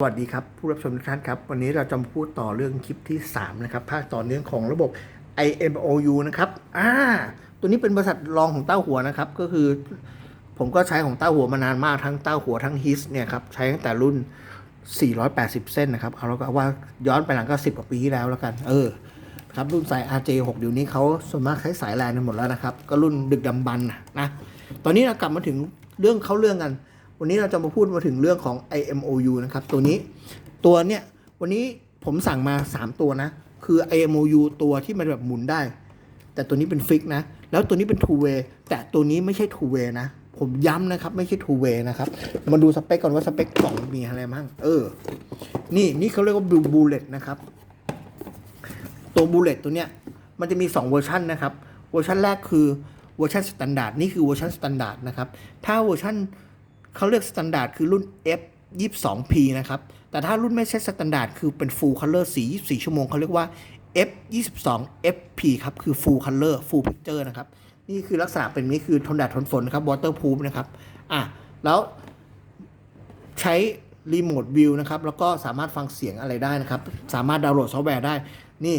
สวัสดีครับ ผู้รับชมทุกท่านครับ วันนี้เราจะมาพูดต่อเรื่องคลิปที่ 3 นะครับ ภาคต่อเนื่องของระบบ IMOU นะครับอ่าตัวนี้เป็นบริษัทรองของเต้าหัวนะครับ ก็คือ ผมก็ใช้ของเต้าหัวมานานมากทั้งเต้าหัวทั้งฮิสเนี่ยครับ ใช้ตั้งแต่รุ่น 480 เส้นนะครับ เอาแล้วก็ว่าย้อนไปหลังก็ 10กว่าปีที่แล้วแล้วกัน เออครับรุ่นสาย RJ6 เดี๋ยวนี้เขาส่วนมากใช้สายแลนหมดแล้วนะครับ ก็รุ่นดึกดำบรรนะนะตอนนี้เรากลับมาถึงเรื่องเขาเรื่องกัน วันนี้เราจะมาพูดมาถึงเรื่องของ IMOU นะครับ ตัวนี้ ตัวเนี้ยวันนี้ผมสั่งมา 3 ตัวนะ คือ IMOU ตัวที่มันแบบหมุนได้ แต่ตัวนี้เป็นฟิกนะ แล้วตัวนี้เป็น two way แต่ตัวนี้ไม่ใช่ two way นะ ผมย้ำนะครับ ไม่ใช่ two way นะครับ มาดูสเปคก่อนว่าสเปคกล่องมีอะไรบ้าง เออ นี่นี่เขาเรียกว่า blue bullet นะครับ ตัว bullet ตัวเนี้ย มันจะมี 2 เวอร์ชันนะครับ เวอร์ชันแรกคือเวอร์ชันสแตนดาร์ดนี่คือเวอร์ชันสแตนดาร์ดนะครับ ถ้าเวอร์ชัน เขาเรียกสแตนดาร์ดคือรุ่น F 22 P นะครับ แต่ถ้ารุ่นไม่ใช่สแตนดาร์ดคือเป็น full color สี24 ชั่วโมงเขาเรียกว่า F 22 FP ครับ คือ full color full picture นะครับ นี่คือลักษณะเป็นนี้คือทนแดดทนฝนนะครับ waterproof นะครับ อะ แล้วใช้รีโมทวิวนะครับ แล้วก็สามารถฟังเสียงอะไรได้นะครับ สามารถดาวน์โหลดซอฟต์แวร์ได้ นี่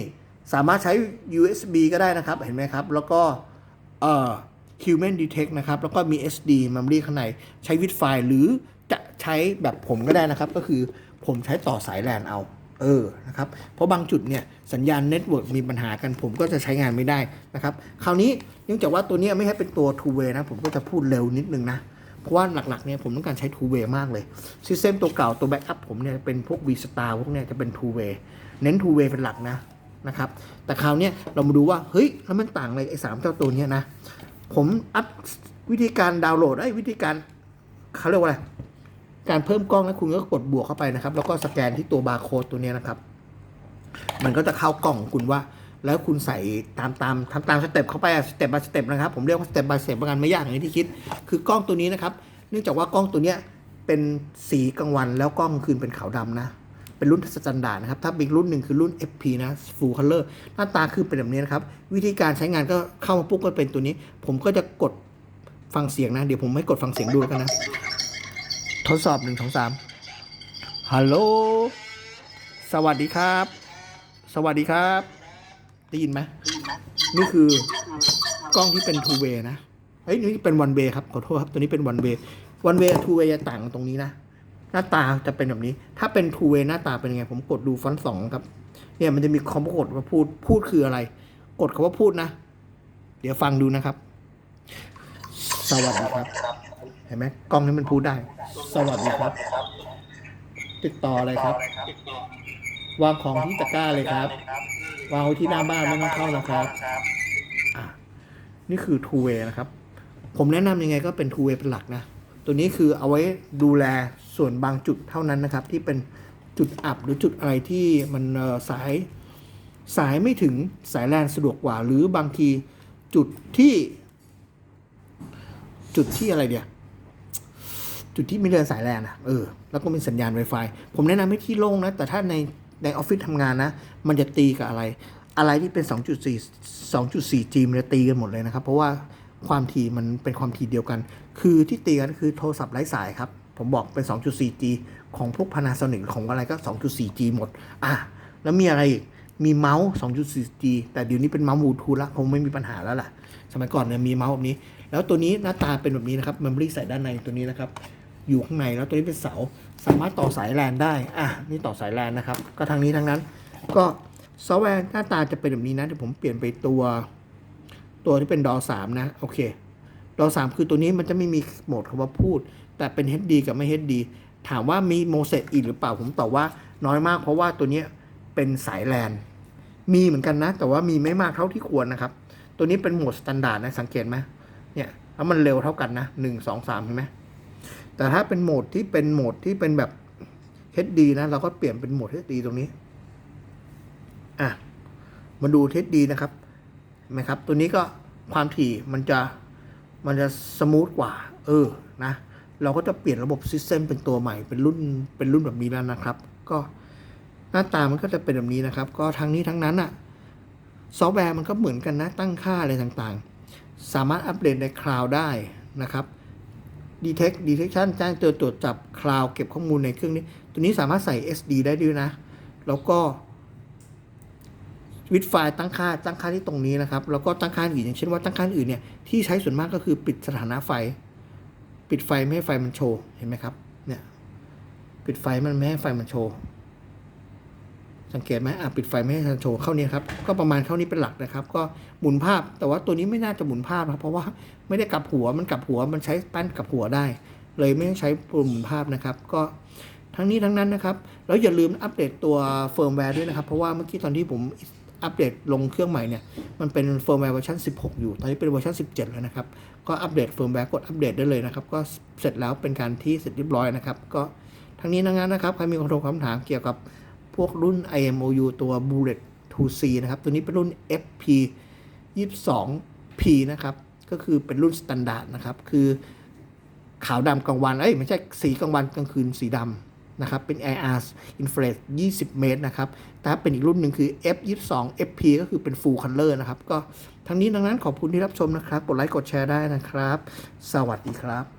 สามารถใช้ USB ก็ได้นะครับ เห็นไหมครับ แล้วก็ เอ่อ Human Detect นะครับ แล้วก็มี SD Memory ข้างใน ใช้วิดไฟหรือจะใช้แบบผมก็ได้นะครับ ก็คือผมใช้ต่อสายแลนเอา เออ นะครับ เพราะบางจุดเนี่ย สัญญาณเน็ตเวิร์กมีปัญหากัน ผมก็จะใช้งานไม่ได้นะครับ คราวนี้เนื่องจากว่าตัวเนี้ยไม่ให้เป็นตัว two way นะ ผมก็จะพูดเร็วนิดนึงนะ เพราะว่าหลักๆเนี่ยผมต้องการใช้ two way มากเลยซิสเต็มตัวเก่าตัวแบ็กอัพผมเนี่ยเป็นพวก V Star พวกเนี่ยจะเป็น two way เน้น two way เป็นหลักนะนะครับ แต่คราวนี้เรามาดูว่า เฮ้ย แล้วมันต่างอะไรไอ้สามเจ้าตัวเนี้ยนะ ผมอัพวิธีการดาวน์โหลดไอ้วิธีการเขาเรียกว่าอะไร การเพิ่มกล้องแล้วคุณก็กดบวกเข้าไปนะครับ แล้วก็สแกนที่ตัวบาร์โค้ดตัวนี้นะครับ มันก็จะเข้ากล่องคุณว่า แล้วคุณใส่ตามตามทำตามสเต็ปเข้าไปสเต็ป by สเต็ปนะครับ ผมเรียกว่าสเต็ป by สเต็ปประกันไม่ยากอย่างที่คิด คือกล้องตัวนี้นะครับ เนื่องจากว่ากล้องตัวเนี้ยเป็นสีกลางวันแล้วกล้องกลางคืนเป็นขาวดำนะ เป็นรุ่นสแตนดาร์ดนะครับ ถ้าเป็นรุ่นหนึ่งคือรุ่น FP นะ full color หน้าตาคือเป็นแบบนี้นะครับ วิธีการใช้งานก็เข้ามาปุ๊บก็เป็นตัวนี้ ผมก็จะกดฟังเสียงนะ เดี๋ยวผมไม่กดฟังเสียงดูแล้วกันนะ ทดสอบหนึ่งสองสามฮัลโหล สวัสดีครับ สวัสดีครับ ได้ยินไหม นี่คือกล้องที่เป็น two way นะ เฮ้ย นี่เป็น one way ครับ ขอโทษครับ ตัวนี้เป็น one way one way two way จะต่างตรงนี้นะ หน้าตาจะเป็นแบบนี้ ถ้าเป็น two way หน้าตาเป็นยังไง ผมกดดูฟอนต์สองครับ เนี่ยมันจะมีคำว่ากดว่าพูด พูดคืออะไร กดคำว่าพูดนะ เดี๋ยวฟังดูนะครับ สวัสดีครับ เห็นไหมกล้องนี้มันพูดได้ สวัสดีครับ ติดต่ออะไรครับ วางของที่ตะกร้าเลยครับ วางไว้ที่หน้าบ้านไม่ต้องเข้านะครับ นี่คือ two way นะครับ ผมแนะนำยังไงก็เป็น two way เป็นหลักนะ ตัวนี้คือเอาไว้ดูแลส่วนบางจุดเท่านั้นนะครับ ที่เป็นจุดอับหรือจุดอะไรที่มันสายสายไม่ถึงสายแลนสะดวกกว่า หรือบางทีจุดที่ จุดที่อะไรเดียวจุดที่ไม่เดินสายแลนอะเออแล้วก็มีสัญญาณ Wi-Fi ผมแนะนำให้ที่โล่งนะ แต่ถ้าในในออฟฟิศทำงานนะ มันจะตีกับอะไร อะไรที่เป็น 2.4 2.4G มันจะตีกันหมดเลยนะครับ เพราะว่าความถี่มันเป็นความถี่เดียวกัน คือที่ตีกันคือโทรศัพท์ไร้สายครับ ผมบอกเป็น 2.4G ของพวก Panasonic ของอะไรก็ 2.4G หมด อะ แล้วมีอะไรอีก มีเมาส์ 2.4G แต่เดี๋ยวนี้เป็นเมาส์บลูทูธละคงไม่มีปัญหาแล้วล่ะ สมัยก่อนเนี่ยมีเมาส์แบบนี้ แล้วตัวนี้หน้าตาเป็นแบบนี้นะครับ memory ใส่ด้านในตัวนี้นะครับ อยู่ข้างในแล้วตัวนี้เป็นเสา สามารถต่อสายแลนได้ อะ นี่ต่อสายแลนนะครับ ก็ทางนี้ทั้งนั้น ก็ซอฟต์แวร์หน้าตาจะเป็นแบบนี้นะเดี๋ยวผมเปลี่ยนไปตัว ตัวที่เป็นดอสามนะ โอเค ดอสามคือตัวนี้มันจะไม่มีโหมดคำว่าพูด แต่เป็น HD กับไม่ HD ถามว่ามีโมเสสอีกหรือเปล่าผมตอบว่าน้อยมากเพราะว่าตัวนี้เป็นสายแลนมีเหมือนกันนะ แต่ว่ามีไม่มากเท่าที่ควรนะครับ ตัวนี้เป็นโหมดสแตนดาร์ดนะสังเกตไหมเนี่ยแล้วมันเร็วเท่ากันนะหนึ่งสองสามเห็นไหมแต่ถ้าเป็นโหมดที่เป็นโหมดที่เป็นแบบ HD นะเราก็เปลี่ยนเป็นโหมด HD ตรงนี้อะมาดู HD นะครับไหมครับ ตัวนี้ก็ความถี่มันจะ มันจะสมูทกว่า เออนะเราก็จะเปลี่ยนระบบซิสเต็มเป็นตัวใหม่เป็นรุ่นเป็นรุ่นแบบนี้แล้วนะครับ ก็หน้าตามันก็จะเป็นแบบนี้นะครับ ก็ทั้งนี้ทั้งนั้นอะซอฟต์แวร์มันก็เหมือนกันนะตั้งค่าอะไรต่างๆ สามารถอัปเดตในคลาวด์ได้นะครับ detect detection แจ้งเตือนตรวจจับคลาวด์เก็บข้อมูลในเครื่องนี้ ตัวตัวนี้สามารถใส่ SD ได้ด้วยนะ แล้วก็ วิดไฟล์ตั้งค่าตั้งค่าที่ตรงนี้นะครับ แล้วก็ตั้งค่าอื่นอย่างเช่นว่าตั้งค่าอื่นเนี่ยที่ใช้ส่วนมากก็คือปิดสถานะไฟ ปิดไฟไม่ให้ไฟมันโชว์เห็นไหมครับเนี่ยปิดไฟมันไม่ให้ไฟมันโชว์สังเกตไหมอะปิดไฟไม่ให้มันโชว์เข้านี้ครับ ก็ประมาณเข้านี้เป็นหลักนะครับ ก็หมุนภาพ แต่ว่าตัวนี้ไม่น่าจะหมุนภาพครับ เพราะว่าไม่ได้กลับหัว มันกลับหัว มันใช้แป้นกลับหัวได้ เลยไม่ต้องใช้ปุ่มหมุนภาพนะครับ ก็ทั้งนี้ทั้งนั้นนะครับ แล้วอย่าลืมอัปเดตตัวเฟิร์มแวร์ด้วยนะครับ เพราะว่าเมื่อกี้ตอนที่ผม อัปเดตลงเครื่องใหม่เนี่ย มันเป็นเฟิร์มแวร์เวอร์ชัน16 อยู่ ตอนนี้เป็นเวอร์ชัน17 แล้วนะครับ ก็อัปเดตเฟิร์มแวร์กดอัปเดตได้เลยนะครับ ก็เสร็จแล้วเป็นการที่เสร็จเรียบร้อยนะครับ ก็ทั้งนี้ทั้งนั้นนะครับ ใครมีคำถามคำถามเกี่ยวกับพวกรุ่น IMOU ตัว Bullet 2C นะครับ ตัวนี้เป็นรุ่น FP 22P นะครับ ก็คือเป็นรุ่นสแตนดาร์ดนะครับ คือขาวดำกลางวัน เอ้ยไม่ใช่สีกลางวันกลางคืนสีดำ นะครับเป็น IR infrared 20 เมตรนะครับแต่ถ้าเป็นอีกรุ่นหนึ่งคือ F 22 FP ก็คือเป็น full color นะครับ ก็ทั้งนี้ทั้งนั้นขอบคุณที่รับชมนะครับ กดไลค์กดแชร์ได้นะครับ สวัสดีครับ